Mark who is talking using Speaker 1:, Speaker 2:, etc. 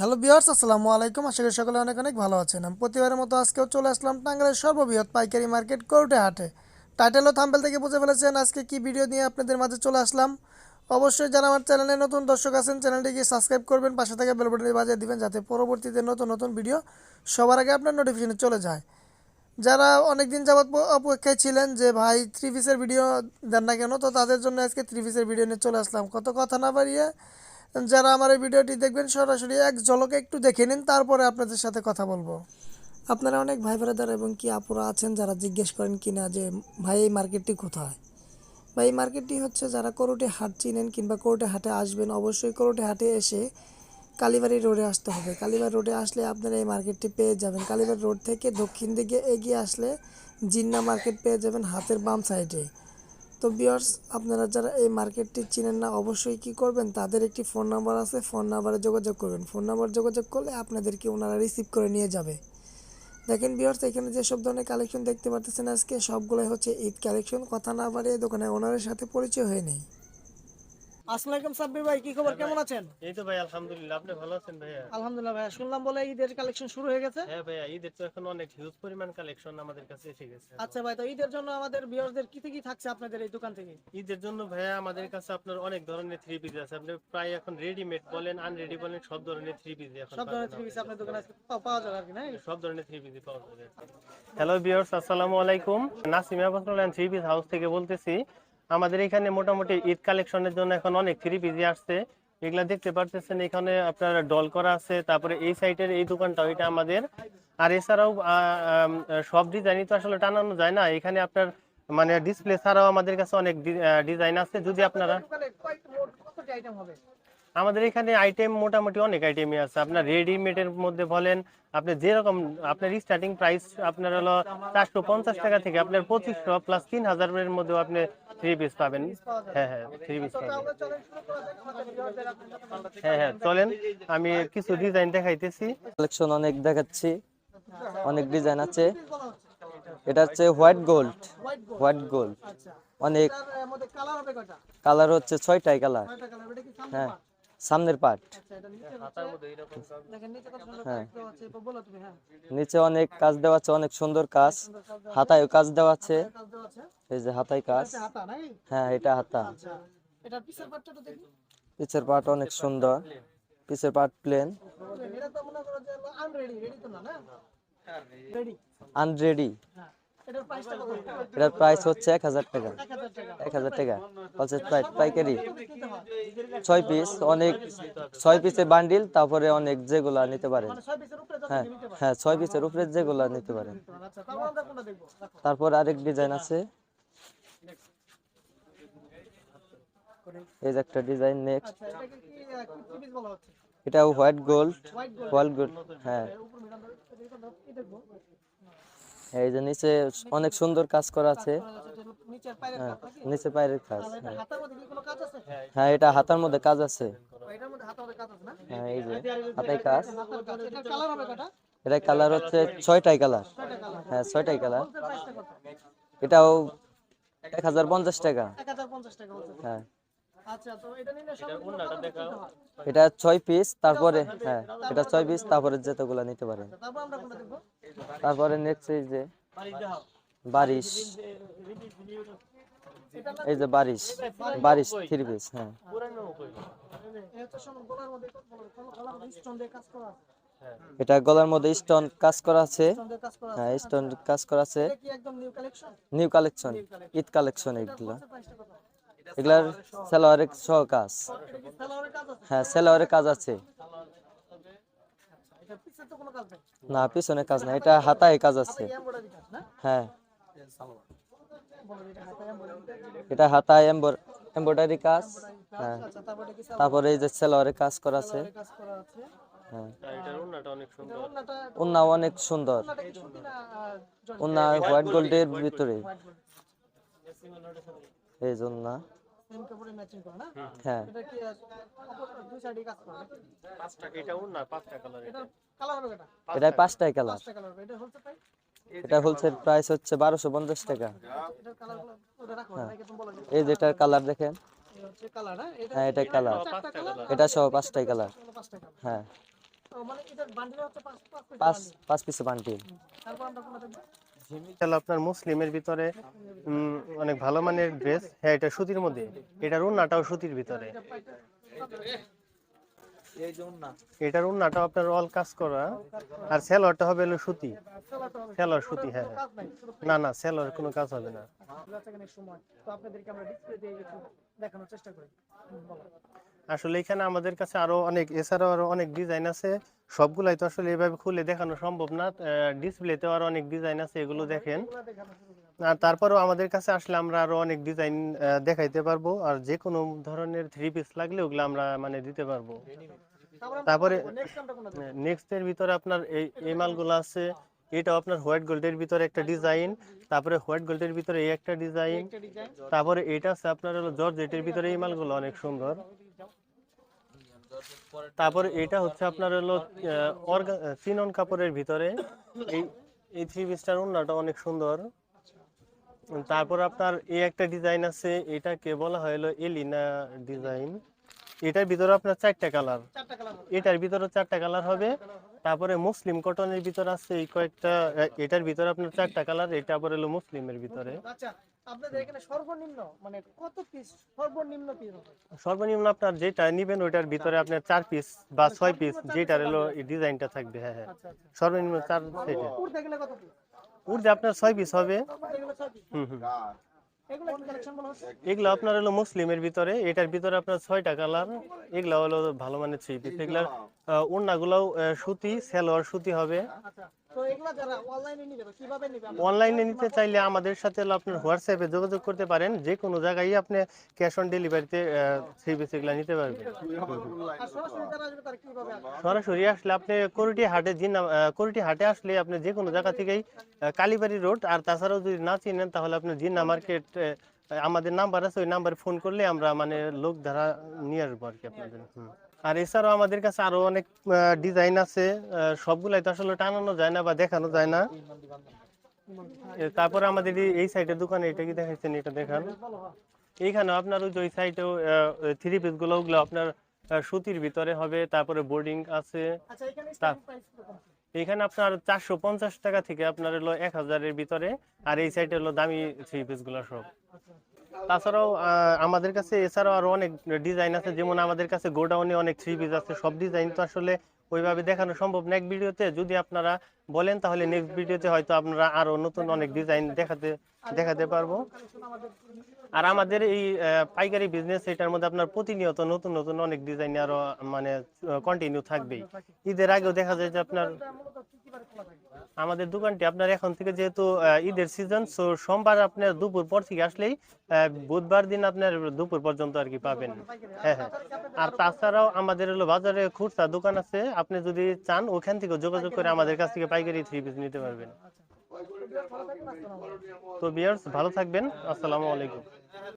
Speaker 1: Hello বিয়ার্স আসসালামু আলাইকুম। আশা করি সকলে অনেক অনেক ভালো আছেন। আমি প্রতিবারের মতো আজকেও চলে আসলাম টাঙ্গাইলের সর্ববৃহৎ পাইকারি মার্কেট কোর্টে হাটে টাইটেল ও থাম্বেল থেকে বুঝে ফেলেছেন আজকে কি ভিডিও নিয়ে আপনাদের মাঝে চলে আসলাম। অবশ্যই যারা আমার চ্যানেলে নতুন দর্শক আছেন চ্যানেলটিকে সাবস্ক্রাইব করবেন, পাশে থেকে বেল বাটনে বাজিয়ে দিবেন, যাতে পরবর্তীতে নতুন নতুন ভিডিও সবার আগে আপনার নোটিফিকেশনে চলে যায়। যারা অনেক দিন যাবৎ অপেক্ষায় ছিলেন যে, ভাই থ্রি পিসের ভিডিও দেন না কেন? তো তাদের জন্য আজকে থ্রি পিসের ভিডিও নিয়ে চলে আসলাম। কত কথা না বাড়িয়ে যারা আমার এই ভিডিওটি দেখবেন, সরাসরি এক ঝলকে একটু দেখে নিন, তারপরে আপনাদের সাথে কথা বলব। আপনারা অনেক ভাই ব্রাদার এবং কি আপুরা আছেন যারা জিজ্ঞেস করেন কিনা যে, ভাই, এই মার্কেটটি কোথায়? বা এই মার্কেটটি হচ্ছে যারা করোটে হাট চিনেন কিংবা করোটে হাটে আসবেন, অবশ্যই করোটে হাটে এসে কালীবাড়ি রোডে আসতে হবে। কালীবাড়ি রোডে আসলে আপনারা এই মার্কেটটি পেয়ে যাবেন। কালীবাড়ি রোড থেকে দক্ষিণ দিকে এগিয়ে আসলে জিন্না মার্কেট পেয়ে যাবেন হাতের বাম সাইডে। তো বিয়ার্স আপনারা যারা এই মার্কেটটি চিনেন না, অবশ্যই কি করবেন? তাদের একটি ফোন নাম্বার আছে। ফোন নাম্বারে যোগাযোগ করবেন। ফোন নাম্বার যোগাযোগ করলে আপনাদেরকে ওনারা রিসিভ করে নিয়ে যাবে। দেখেন বিয়ার্স এখানে যেসব ধরনের কালেকশন দেখতে পারতেছেন আজকে, সবগুলোই হচ্ছে ঈদ কালেকশন কথা না বাড়িয়ে দোকানে ওনারের সাথে পরিচয় হয়ে নেই। আসসালামু আলাইকুম সাব্বির ভাই কি খবর? কেমন আছেন?
Speaker 2: এই তো ভাই আলহামদুলিল্লাহ। আপনি ভালো আছেন ভাইয়া?
Speaker 1: আলহামদুলিল্লাহ ভাই শুনলাম বলে ঈদের কালেকশন শুরু হয়ে গেছে।
Speaker 2: হ্যাঁ ভাইয়া ঈদের তো এখন অনেক হিউজ পরিমাণ কালেকশন আমাদের কাছে এসে গেছে।
Speaker 1: আচ্ছা ভাই তো ঈদের জন্য আমাদের বিয়ার্সদের কি কি থাকছে আপনাদের এই দোকান থেকে?
Speaker 2: ঈদের জন্য ভাইয়া আমাদের কাছে আপনার অনেক ধরনের থ্রি পিস আছে। আপনি প্রায় এখন রেডিমেড বলেন আনরেডি বলেন সব ধরনের থ্রি পিস এখন
Speaker 1: সব ধরনের থ্রি পিস আপনার দোকানে পাওয়া- যাবে আর কি না?
Speaker 2: সব ধরনের থ্রি পিস পাওয়া যাবে হ্যালো ভিউয়ার্স আসসালামু আলাইকুম। নাসিম থ্রি পিস হাউস থেকে বলতেছি। আমাদের এখানে মোটামুটি ঈদ কালেকশনের জন্য এখন অনেক থ্রি পিজি আসছে। এগুলা দেখতে পারতেছেন, এখানে আপনার ডল করা আছে, তারপরে এই সাইডের এই দোকানটা এটা আমাদের। আর এছাড়াও সব ডিজাইনই তো আসলে টানানো যায় না। এখানে আপনার মানে ডিসপ্লে ছাড়াও আমাদের কাছে অনেক ডিজাইন আছে। যদি আপনারা আমাদের এখানে আইটেম মোটামুটি অনেক আইটেমই আছে। আপনার রেডিমেডের মধ্যে বলেন আপনি যেরকম আপনার স্টার্টিং প্রাইস আপনার হলো চারশো পঞ্চাশ টাকা থেকে আপনার পঁচিশশো প্লাস তিন হাজারের মধ্যে আপনি থ্রি পিস পাবেন। হ্যাঁ হ্যাঁ থ্রি পিস পাবেন। হ্যাঁ হ্যাঁ চলেন আমি কিছু ডিজাইন দেখাইতেছি।
Speaker 3: কালেকশন অনেক দেখাচ্ছি অনেক ডিজাইন আছে। এটা হচ্ছে হোয়াইট গোল্ড
Speaker 1: হোয়াইট গোল্ড আচ্ছা
Speaker 3: অনেক
Speaker 1: কালার হবে কয়টা?
Speaker 3: কালার হচ্ছে ছয়টাই কালার
Speaker 1: কয়টা কালার এটা কি সামনে
Speaker 3: হ্যাঁ? সামনের পার্ট
Speaker 1: আচ্ছা নিচে হচ্ছে। দেখেন নিচে কত সুন্দর
Speaker 3: হ্যাঁ।
Speaker 1: কাজ দেওয়া আছে তো বলো তুমি হ্যাঁ।
Speaker 3: নিচে অনেক কাজ দেওয়া আছে অনেক সুন্দর কাজ।
Speaker 1: সুন্দর কাজ দেওয়া
Speaker 3: হাতায় কাজ দেওয়া আছে। এই যে হাতায় কাজ।
Speaker 1: এটা হাতা নাকি?
Speaker 3: হ্যাঁ এটা হাতা।
Speaker 1: আচ্ছা। পিছের পাটটা তো দেখি।
Speaker 3: পিছের পার্ট অনেক সুন্দর। পিছের পার্ট প্লেন
Speaker 1: এটা তো মনে করো যে আনরেডি এটার
Speaker 3: প্রাইস হচ্ছে এক হাজার টাকা। এক হাজার টাকা। বলছে পাইকারি। ছয় পিস অনেক ছয় পিসের বান্ডিল তারপরে অনেক যেগুলা নিতে পারেন।
Speaker 1: মানে 6 পিসের উপরে যত
Speaker 3: হ্যাঁ হ্যাঁ ছয় পিসের উপরে যেগুলা নিতে পারেন।
Speaker 1: তারপর
Speaker 3: আরেক ডিজাইন আছে। এই যে একটা ডিজাইন নেক্সট
Speaker 1: আচ্ছা পিস হচ্ছে?
Speaker 3: এটা হোয়াইট গোল্ড
Speaker 1: হোয়াইট গোল্ড
Speaker 3: হ্যাঁ। এই যে নিচে অনেক সুন্দর কাজ করা আছে। হ্যাঁ নিচে পায়ের কাজ হ্যাঁ এটা হাতার মধ্যে কাজ আছে।
Speaker 1: ও, এটার মধ্যে হাতার মধ্যে কাজ আছে না?
Speaker 3: হ্যাঁ এই যে হাতায় কাজ এটা কালার হচ্ছে ছয়টাই কালার। হ্যাঁ ছয়টাই কালার। এটাও এক হাজার পঞ্চাশ টাকা।
Speaker 1: 1050 টাকা হোলসেল
Speaker 3: হ্যাঁ।
Speaker 1: আচ্ছা এটা নিলে সব দেখাও।
Speaker 3: এটা ছয় পিস তারপরে হ্যাঁ এটা ছয় পিস তারপরে যেতগুলা নিতে পারেন।
Speaker 1: তারপর আমরা কোনটা দেখব?
Speaker 3: তারপরে নেক্সট এই যে বারিশ। এই যে বারিশ বারিশ থ্রি পিস হ্যাঁ। এটা গলার মধ্যে স্টোন কাজ করা আছে। হ্যাঁ স্টোন কাজ করা আছে।
Speaker 1: নিউ কালেকশন
Speaker 3: ঈদ কালেকশন এগুলো। এগুলার সেলোয়ারের সহ কাজ। হ্যাঁ সেলোয়ারের কাজ আছে। না, পিছনে কাজ না, এটা হাতায় কাজ আছে। হ্যাঁ।
Speaker 1: এটা
Speaker 3: হাতায় এমব্রয়ডারি কাজ হ্যাঁ।
Speaker 1: তারপরে
Speaker 3: এই যে সেলোয়ারের কাজ করা আছে। হ্যাঁ। উন্না অনেক সুন্দর। উন্না হোয়াইট গোল্ডের ভিতরে। এই জন্য হ্যাঁ।
Speaker 1: এটা
Speaker 3: পাঁচটাই কালার
Speaker 1: এটা হোলসেল প্রাইস
Speaker 3: হচ্ছে বারোশো পঞ্চাশ টাকা।
Speaker 1: এটার কালারগুলো ওটা রাখো নাকি তুমি বলো যে
Speaker 3: এই যেটার কালার দেখেন।
Speaker 1: হ্যাঁ এটা
Speaker 3: হ্যাঁ কালার এটা সহ পাঁচটাই কালার হ্যাঁ।
Speaker 1: পাঁচ পাঁচ
Speaker 3: পিসে
Speaker 2: তাহলে আপনার মুসলিমের ভিতরে অনেক ভালো মানের ড্রেস হ্যাঁ এটা সুতির মধ্যে। এটার উন্নাটাও সুতির ভিতরে। এটার উন্নাটাও আপনার অল কাজ করা। আর সেলরটা হবে সুতি। সেলর সুতি হ্যাঁ
Speaker 1: শুধু
Speaker 2: না না সেলর কোনো কাজ হবে না। আসলে এখানে আমাদের কাছে আরও অনেক, এছাড়াও আরও অনেক ডিজাইন আছে। সবগুলাই তো আসলে এভাবে খুলে দেখানো সম্ভব না। ডিসপ্লেতেও আরও অনেক ডিজাইন আছে, এগুলো দেখেন। আর তারপরেও আমাদের কাছে আসলে আমরা আরও অনেক ডিজাইন দেখাইতে পারব। আর যে কোনো ধরনের থ্রি পিস লাগলে ওগুলো আমরা মানে দিতে পারব। তারপরে
Speaker 1: নেক্সট?
Speaker 2: নেক্সট এর ভিতরে আপনার এই এই মালগুলো আছে এটা আপনার হোয়াইট গোল্ডের ভিতরে একটা ডিজাইন তারপরে হোয়াইট গোল্ডের ভিতরে এই একটা ডিজাইন তারপরে এটা আছে আপনার হলো জর্জেটের ভিতরে এই মালগুলো অনেক সুন্দর। তারপরে এটা হচ্ছে আপনার হলো চিনন কাপড়ের ভিতরে এই এই থ্রি পিসটার ওন্নাটা অনেক সুন্দর। তারপর আপনার এই একটা ডিজাইন আছে এটাকে বলা হয় হলো এলিনা ডিজাইন এটার ভিতরে আপনার চারটা কালার। এটার ভিতরে চারটা কালার হবে। তারপরে মুসলিম কটনের ভিতর আছে এই কয়েকটা এটার ভিতরে আপনার চারটা কালার এটা আবার হলো মুসলিমের ভিতরে।
Speaker 1: আচ্ছা আপনাদের এখানে সর্বনিম্ন মানে কত পিস সর্বনিম্ন পিস
Speaker 2: সর্বনিম্ন আপনার যেটা নিবেন ওইটার ভিতরে আপনার চার পিস বা ছয় পিস হলো এই ডিজাইনটা থাকবে হ্যাঁ হ্যাঁ।
Speaker 1: আচ্ছা আচ্ছা
Speaker 2: সর্বনিম্ন চার সেটা
Speaker 1: উড়তে গেলে কত পিস
Speaker 2: উর্দে আপনার ছয় পিস হবে। হুম হুম।
Speaker 1: এগুলো
Speaker 2: আপনার হলো মুসলিমের ভিতরে এটার ভিতরে আপনার ছয়টা কালার এগুলা হলো ভালো মানের থ্রি পিস এগুলার ওড়নাগুলাও সুতি সেলোয়ার সুতি হবে।
Speaker 1: অনলাইনে
Speaker 2: নিতে চাইলে আমাদের সাথে আপনার হোয়াটসঅ্যাপে যোগাযোগ করতে পারেন, যে কোনো জায়গায় আপনি ক্যাশ অন ডেলিভারিতে থ্রি নিতে পারবেন।
Speaker 1: সরাসরি
Speaker 2: আসলে আপনি কোরিটি হাটে জিন্না কোরিটি হাটে আসলে আপনি যে কোনো জায়গা থেকেই কালীবাড়ি রোড, আর তাছাড়াও যদি না চিনেন, তাহলে আপনি জিন্না মার্কেট আমাদের নাম্বার আছে, ওই নাম্বারে ফোন করলে আমরা মানে লোক ধারা নিয়ে আসব আর কি আপনাদের। হুম। আর এছাড়াও আমাদের কাছে আরও অনেক ডিজাইন আছে। সবগুলাই তো আসলে টানানো যায় না বা দেখানো যায় না। তারপরে আমাদের এই- সাইডের দোকানে এটা কি দেখাচ্ছেন এটা দেখান। এইখানে আপনার ওই সাইডেও থ্রি পিসগুলো ওগুলো আপনার সুতির ভিতরে হবে তারপরে বোর্ডিং আছে।
Speaker 1: আচ্ছা কত
Speaker 2: এখানে আপনার চারশো পঞ্চাশ টাকা থেকে আপনার হলো এক হাজারের ভিতরে আর এই সাইডে হলো দামি থ্রি পিসগুলো সব। তাছাড়াও আমাদের কাছে এছাড়াও আরও অনেক ডিজাইন আছে, যেমন আমাদের কাছে গোডাউনে অনেক থ্রি পিস আছে, সব ডিজাইন তো আসলে ওইভাবে দেখানো সম্ভব না। এক ভিডিওতে যদি আপনারা বলেন, তাহলে নেক্সট ভিডিওতে হয়তো আপনারা আরও নতুন অনেক ডিজাইন দেখাতে দেখাতে পারব। আর আমাদের এই পাইকারি বিজনেস এটার মধ্যে আপনার প্রতিনিয়ত নতুন নতুন অনেক ডিজাইন আরও মানে কন্টিনিউ থাকবেই। ঈদের আগেও দেখা যায় যে আপনার আমাদের দোকানটি আপনার এখন থেকে যেহেতু ঈদের সিজন সো সোমবার আপনার দুপুর পর থেকে আসলেই বুধবার দিন আপনার দুপুর পর্যন্ত আর কি পাবেন। হ্যাঁ হ্যাঁ। আর তাছাড়াও আমাদের হলো বাজারে খুচরা দোকান আছে, আপনি যদি চান ওখান থেকে যোগাযোগ করে আমাদের কাছ থেকে পাইকারি থ্রি পিস নিতে পারবেন। তো বিয়ার্স ভালো থাকবেন। আসসালামু আলাইকুম।